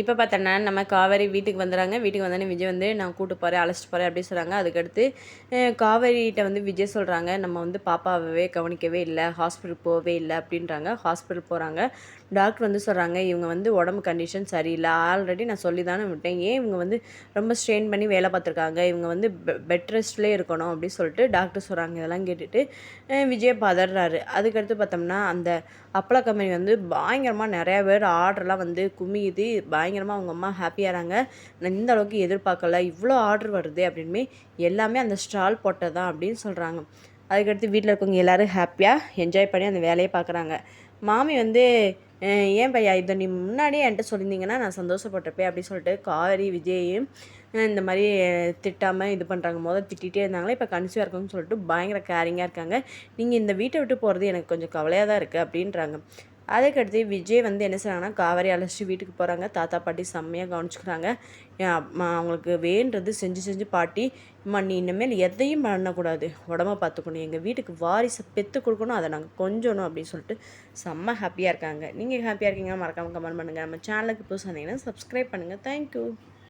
இப்போ பார்த்தோன்னா நம்ம காவேரி வீட்டுக்கு வந்துடுறாங்க வீட்டுக்கு வந்தோடனே விஜய் வந்து நான் கூட்டு போகிறேன் அழைச்சிட்டு போகிறேன் அப்படின்னு சொல்கிறாங்க அதுக்கடுத்து காவேரிகிட்ட வந்து விஜய் சொல்கிறாங்க நம்ம வந்து பாப்பாவே கவனிக்கவே இல்லை ஹாஸ்பிட்டல் போகவே இல்லை அப்படின்றாங்க. ஹாஸ்பிட்டல் போகிறாங்க டாக்டர் வந்து சொல்கிறாங்க இவங்க வந்து உடம்பு கண்டிஷன் சரியில்லை. ஆல்ரெடி நான் சொல்லி தானே விட்டேன். ஏன் இவங்க வந்து ரொம்ப ஸ்ட்ரெயின் பண்ணி வேலை பார்த்துருக்காங்க? இவங்க வந்து பெட் ரெஸ்ட்லேயே இருக்கணும் அப்படின்னு சொல்லிட்டு டாக்டர் சொல்கிறாங்க இதெல்லாம் கேட்டுட்டு விஜய் பதறாரு. அதுக்கடுத்து பார்த்தோம்னா அந்த அப்பள கம்பெனி வந்து பயங்கரமாக நிறையா பேர் ஆர்டர்லாம் வந்து குமியுது. பயங்கரமாக அவங்க அம்மா ஹாப்பியாகிறாங்க நான் இந்த அளவுக்கு எதிர்பார்க்கல. இவ்வளோ ஆர்டர் வருது அப்படின்னு எல்லாமே அந்த ஸ்டால் போட்டதான் அப்படின்னு சொல்கிறாங்க அதுக்கடுத்து வீட்டில் இருக்கவங்க எல்லாரும் ஹாப்பியாக என்ஜாய் பண்ணி அந்த வேலையை பார்க்குறாங்க. மாமி வந்து ஏன் பையா இதை நீ முன்னாடியே என்கிட்ட சொல்லியிருந்தீங்கன்னா நான் சந்தோஷப்பட்டிருப்பேன் அப்படின்னு சொல்லிட்டு காரி விஜயையும் இந்த மாதிரி திட்டாமல் இது பண்ணுறாங்க முதல் திட்டிகிட்டே இருந்தாங்களே இப்போ கன்சியூவாக இருக்கும்னு சொல்லிட்டு பயங்கர கேரிங்காக இருக்காங்க. நீங்கள் இந்த வீட்டை விட்டு போகிறது எனக்கு கொஞ்சம் கவலையாக தான் இருக்குது அப்படின்றாங்க. அதுக்கடுத்து விஜய் வந்து என்ன செய்கிறாங்கன்னா காவேரி அழைச்சிட்டு வீட்டுக்கு போகிறாங்க தாத்தா பாட்டி செம்மையாக கவனிச்சுக்கிறாங்க. அவங்களுக்கு வேண்டது செஞ்சு செஞ்சு பாட்டி அம்மா நீ இனிமேல் எதையும் பண்ணக்கூடாது. உடம்ப பார்த்துக்கணும். எங்கள் வீட்டுக்கு வாரிசை பெற்று கொடுக்கணும். அதை நாங்கள் கொஞ்சணும் அப்படின்னு சொல்லிட்டு செம்ம ஹாப்பியாக இருக்காங்க. நீங்கள் ஹாப்பியாக இருக்கீங்க மறக்காமல் கமெண்ட் பண்ணுங்கள் நம்ம சேனலுக்கு புதுசாக இருந்தீங்கன்னா சப்ஸ்கிரைப் பண்ணுங்கள் தேங்க்யூ